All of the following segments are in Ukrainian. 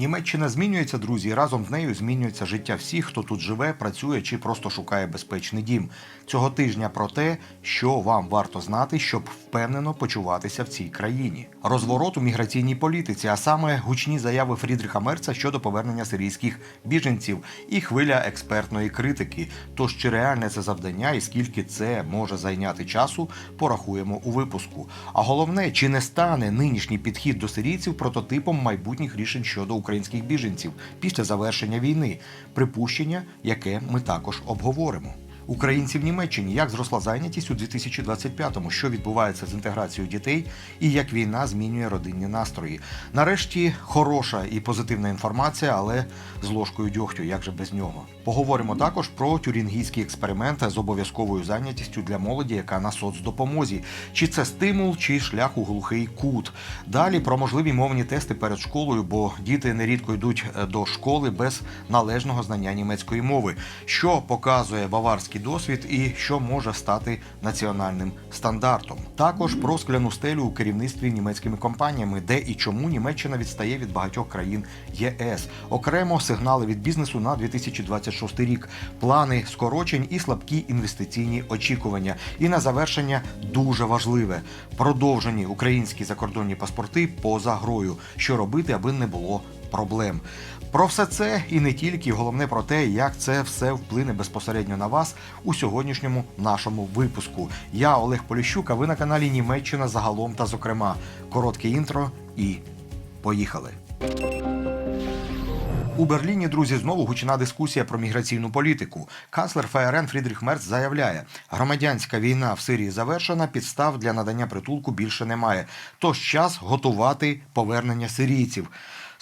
Німеччина змінюється, друзі, разом з нею змінюється життя всіх, хто тут живе, працює чи просто шукає безпечний дім. Цього тижня про те, що вам варто знати, щоб впевнено почуватися в цій країні. Розворот у міграційній політиці, а саме гучні заяви Фрідріха Мерца щодо повернення сирійських біженців і хвиля експертної критики. Тож чи реальне це завдання і скільки це може зайняти часу, порахуємо у випуску. А головне, чи не стане нинішній підхід до сирійців прототипом майбутніх рішень щодо українських біженців після завершення війни, припущення, яке ми також обговоримо. Українці в Німеччині як зросла зайнятість у 2025-му, що відбувається з інтеграцією дітей і як війна змінює родинні настрої. Нарешті хороша і позитивна інформація, але з ложкою дьогтю, як же без нього. Поговоримо також про тюрінгійські експерименти з обов'язковою зайнятістю для молоді, яка на соцдопомозі. Чи це стимул, чи шлях у глухий кут. Далі про можливі мовні тести перед школою, бо діти нерідко йдуть е, до школи без належного знання німецької мови, що показує баварський досвід і що може стати національним стандартом. Також про скляну стелю у керівництві німецькими компаніями, де і чому Німеччина відстає від багатьох країн ЄС. Окремо сигнали від бізнесу на 2026 рік, плани скорочень і слабкі інвестиційні очікування. І на завершення дуже важливе продовжені українські закордонні паспорти поза грою. Що робити, аби не було проблем. Про все це і не тільки головне про те, як це все вплине безпосередньо на вас у сьогоднішньому нашому випуску. Я Олег Поліщук, а ви на каналі Німеччина загалом та зокрема. Коротке інтро і поїхали. У Берліні, друзі, знову гучна дискусія про міграційну політику. Канцлер ФРН Фрідріх Мерц заявляє, громадянська війна в Сирії завершена, підстав для надання притулку більше немає. Тож час готувати повернення сирійців.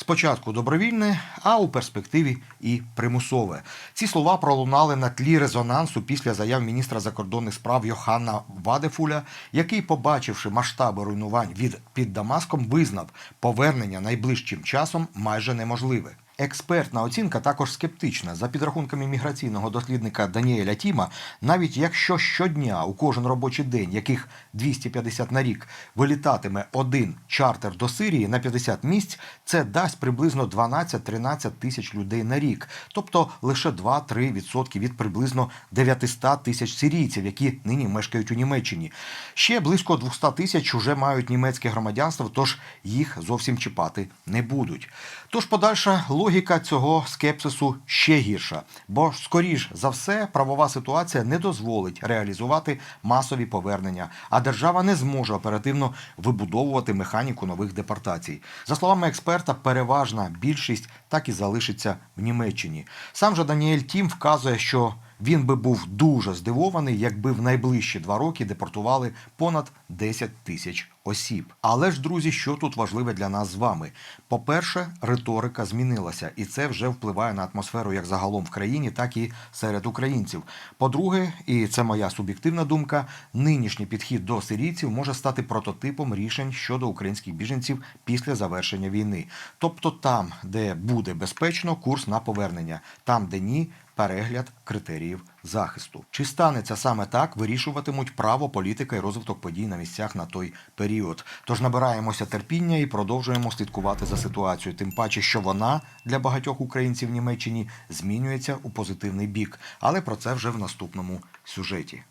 Спочатку добровільне, а у перспективі і примусове. Ці слова пролунали на тлі резонансу після заяв міністра закордонних справ Йоханна Вадефуля, який, побачивши масштаби руйнувань від під Дамаском, визнав повернення найближчим часом майже неможливе. Експертна оцінка також скептична. За підрахунками міграційного дослідника Даніеля Тіма, навіть якщо щодня у кожен робочий день, яких 250 на рік, вилітатиме один чартер до Сирії на 50 місць, це дасть приблизно 12-13 тисяч людей на рік, тобто лише 2-3% від приблизно 900 тисяч сирійців, які нині мешкають у Німеччині. Ще близько 200 тисяч уже мають німецьке громадянство, тож їх зовсім чіпати не будуть. Тож подальша логіка цього скепсису ще гірша, бо скоріш за все, правова ситуація не дозволить реалізувати масові повернення, а держава не зможе оперативно вибудовувати механіку нових депортацій. За словами експерта, переважна більшість так і залишиться в Німеччині. Сам же Даніель Тім вказує, що він би був дуже здивований, якби в найближчі два роки депортували понад 10 тисяч осіб. Але ж, друзі, що тут важливе для нас з вами? По-перше, риторика змінилася, і це вже впливає на атмосферу як загалом в країні, так і серед українців. По-друге, і це моя суб'єктивна думка, нинішній підхід до сирійців може стати прототипом рішень щодо українських біженців після завершення війни. Тобто там, де буде безпечно, курс на повернення, там, де ні, перегляд критеріїв захисту. Чи станеться саме так, вирішуватимуть право, політика і розвиток подій на місцях на той період. Тож набираємося терпіння і продовжуємо слідкувати за ситуацією. Тим паче, що вона для багатьох українців в Німеччині змінюється у позитивний бік. Але про це вже в наступному сюжеті.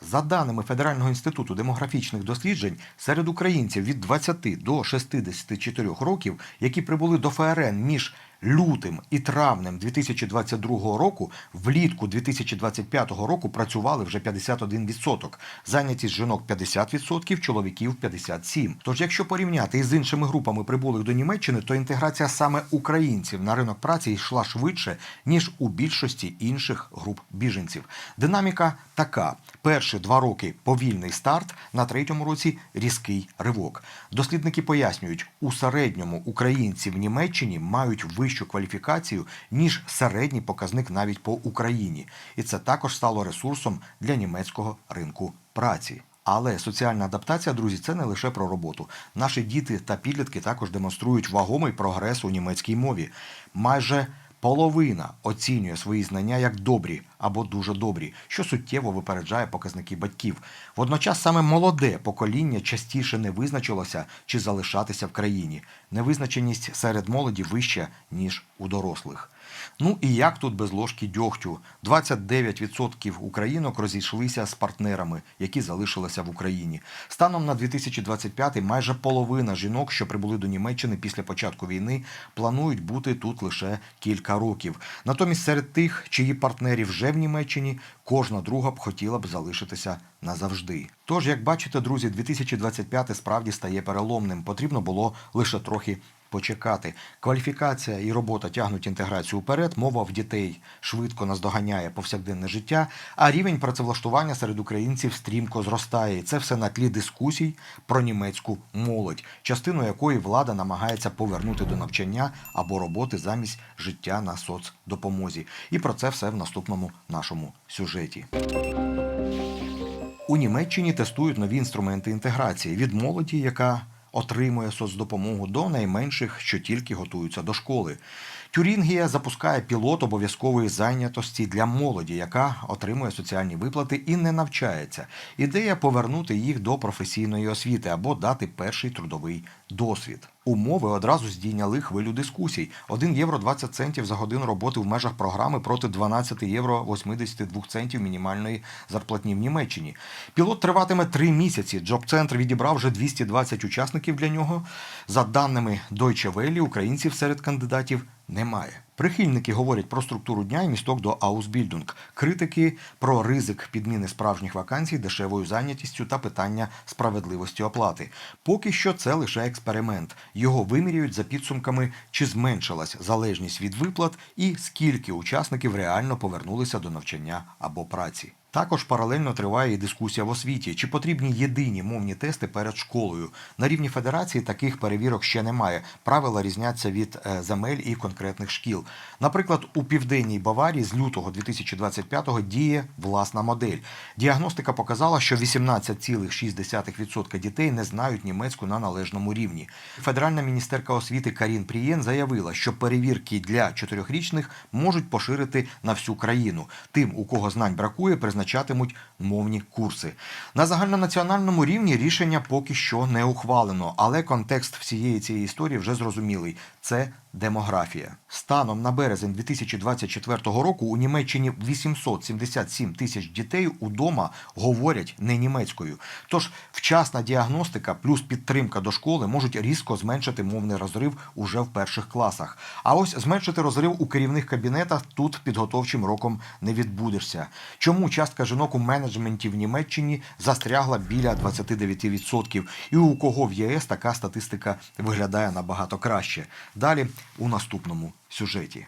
За даними Федерального інституту демографічних досліджень, серед українців від 20 до 64 років, які прибули до ФРН між лютим і травнем 2022 року, влітку 2025 року працювали вже 51%, зайнятість жінок 50%, чоловіків 57%. Тож, якщо порівняти із іншими групами прибулих до Німеччини, то інтеграція саме українців на ринок праці йшла швидше ніж у більшості інших груп біженців. Динаміка така: перші два роки повільний старт, на третьому році різкий ривок. Дослідники пояснюють, у середньому українці в Німеччині мають вищу кваліфікацію ніж середній показник навіть по Україні, і це також стало ресурсом для німецького ринку праці. Але соціальна адаптація, друзі, це не лише про роботу. Наші діти та підлітки також демонструють вагомий прогрес у німецькій мові. Майже половина оцінює свої знання як добрі, або дуже добрі, що суттєво випереджає показники батьків. Водночас саме молоде покоління частіше не визначилося чи залишатися в країні. Невизначеність серед молоді вища ніж у дорослих. Ну і як тут без ложки дьогтю? 29% українок розійшлися з партнерами, які залишилися в Україні. Станом на 2025 майже половина жінок, що прибули до Німеччини після початку війни, планують бути тут лише кілька років. Натомість серед тих, чиї партнері вже в Німеччині, кожна друга б хотіла б залишитися назавжди. Тож, як бачите, друзі, 2025 справді стає переломним. Потрібно було лише трохи почекати. Кваліфікація і робота тягнуть інтеграцію вперед. Мова в дітей швидко наздоганяє повсякденне життя, а рівень працевлаштування серед українців стрімко зростає. Це все на тлі дискусій про німецьку молодь, частину якої влада намагається повернути до навчання або роботи замість життя на соцдопомозі. І про це все в наступному нашому сюжеті. У Німеччині тестують нові інструменти інтеграції від молоді, яка отримує соцдопомогу, до найменших, що тільки готуються до школи. Тюрінгія запускає пілот обов'язкової зайнятості для молоді, яка отримує соціальні виплати і не навчається. Ідея повернути їх до професійної освіти або дати перший трудовий досвід. Умови одразу здійняли хвилю дискусій. 1 євро 20 центів за годину роботи в межах програми проти 12 євро 82 центів мінімальної зарплатні в Німеччині. Пілот триватиме три місяці. Джоб-центр відібрав вже 220 учасників для нього. За даними Deutsche Welle, українців серед кандидатів немає. Прихильники говорять про структуру дня і місток до Аусбільдунг. Критики про ризик підміни справжніх вакансій дешевою зайнятістю та питання справедливості оплати. Поки що це лише експеримент. Його вимірюють за підсумками, чи зменшилась залежність від виплат і скільки учасників реально повернулися до навчання або праці. Також паралельно триває і дискусія в освіті, чи потрібні єдині мовні тести перед школою. На рівні федерації таких перевірок ще немає. Правила різняться від е, земель і конкретних шкіл. Наприклад, у південній Баварії з лютого 2025-го діє власна модель. Діагностика показала, що 18,6% дітей не знають німецьку на належному рівні. Федеральна міністерка освіти Карін Прієн заявила, що перевірки для чотирьохрічних можуть поширити на всю країну. Тим, у кого знань бракує, призначатимуть мовні курси. На загальнонаціональному рівні рішення поки що не ухвалено, але контекст всієї цієї історії вже зрозумілий. Це демографія. Станом на березень 2024 року у Німеччині 877 тисяч дітей удома говорять не німецькою. Тож вчасна діагностика плюс підтримка до школи можуть різко зменшити мовний розрив уже в перших класах. А ось зменшити розрив у керівних кабінетах тут підготовчим роком не відбудешся. Чому частка жінок у менеджменті в Німеччині застрягла біля 29%? І у кого в ЄС така статистика виглядає набагато краще? Далі у наступному сюжеті.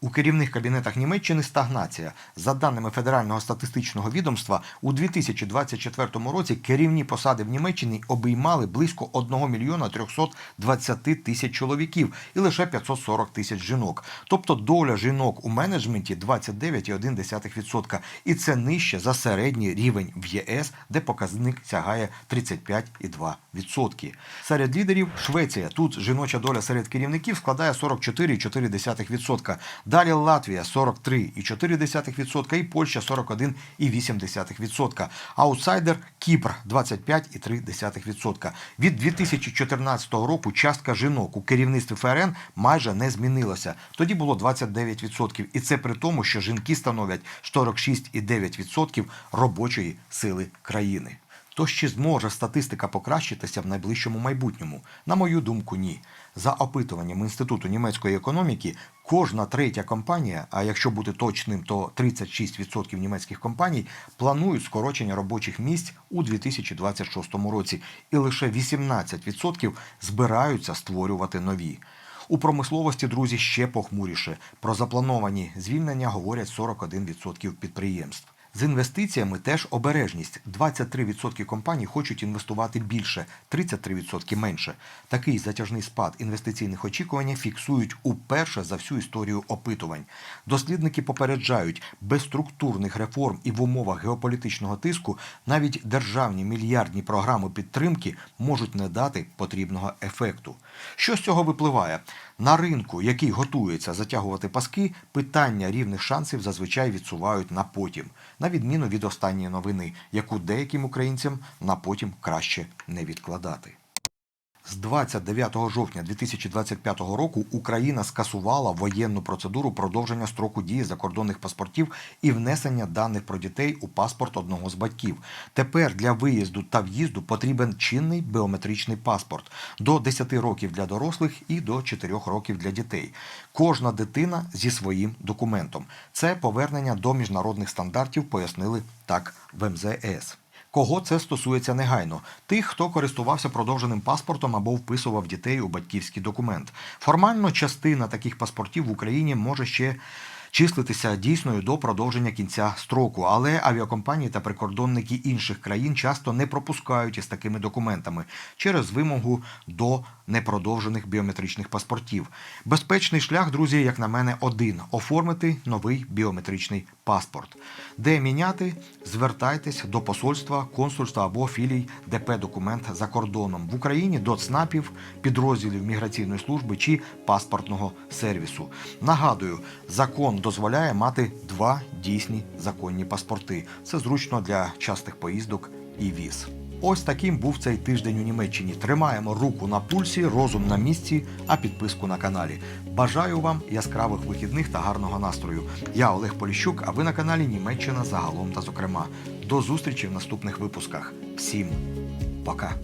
У керівних кабінетах Німеччини стагнація. За даними Федерального статистичного відомства, у 2024 році керівні посади в Німеччині обіймали близько 1 мільйона 320 тисяч чоловіків і лише 540 тисяч жінок. Тобто доля жінок у менеджменті 29,1%. І це нижче за середній рівень в ЄС, де показник сягає 35,2%. Серед лідерів Швеція. Тут жіноча доля серед керівників складає 44,4%. Далі Латвія 43,4% і Польща 41,8%. Аутсайдер Кіпр 25,3%. Від 2014 року частка жінок у керівництві ФРН майже не змінилася. Тоді було 29%. І це при тому, що жінки становлять 46,9% робочої сили країни. То чи зможе статистика покращитися в найближчому майбутньому? На мою думку, ні. За опитуванням Інституту німецької економіки, кожна третя компанія, а якщо бути точним, то 36% німецьких компаній планують скорочення робочих місць у 2026 році, і лише 18% збираються створювати нові. У промисловості, друзі, ще похмуріше. Про заплановані звільнення говорять 41% підприємств. З інвестиціями теж обережність. 23% компаній хочуть інвестувати більше, 33% менше. Такий затяжний спад інвестиційних очікувань фіксують уперше за всю історію опитувань. Дослідники попереджають, без структурних реформ і в умовах геополітичного тиску навіть державні мільярдні програми підтримки можуть не дати потрібного ефекту. Що з цього випливає? На ринку, який готується затягувати паски, питання рівних шансів зазвичай відсувають на потім, на відміну від останньої новини, яку деяким українцям на потім краще не відкладати. З 29 жовтня 2025 року Україна скасувала воєнну процедуру продовження строку дії закордонних паспортів і внесення даних про дітей у паспорт одного з батьків. Тепер для виїзду та в'їзду потрібен чинний біометричний паспорт до 10 років для дорослих і до 4 років для дітей. Кожна дитина зі своїм документом. Це повернення до міжнародних стандартів, пояснили так в МЗС. Кого це стосується негайно? Тих, хто користувався продовженим паспортом або вписував дітей у батьківський документ. Формально частина таких паспортів в Україні може ще числитися дійсною до продовження кінця строку, але авіакомпанії та прикордонники інших країн часто не пропускають із такими документами через вимогу до непродовжених біометричних паспортів. Безпечний шлях, друзі, як на мене, один оформити новий біометричний паспорт. Де міняти, звертайтесь до посольства, консульства або філій ДП документ за кордоном в Україні до ЦНАПів, підрозділів міграційної служби чи паспортного сервісу. Нагадую, закон дозволяє мати два дійсні законні паспорти. Це зручно для частих поїздок і віз. Ось таким був цей тиждень у Німеччині. Тримаємо руку на пульсі, розум на місці, а підписку на каналі. Бажаю вам яскравих вихідних та гарного настрою. Я Олег Поліщук, а ви на каналі Німеччина загалом та зокрема. До зустрічі в наступних випусках. Всім пока.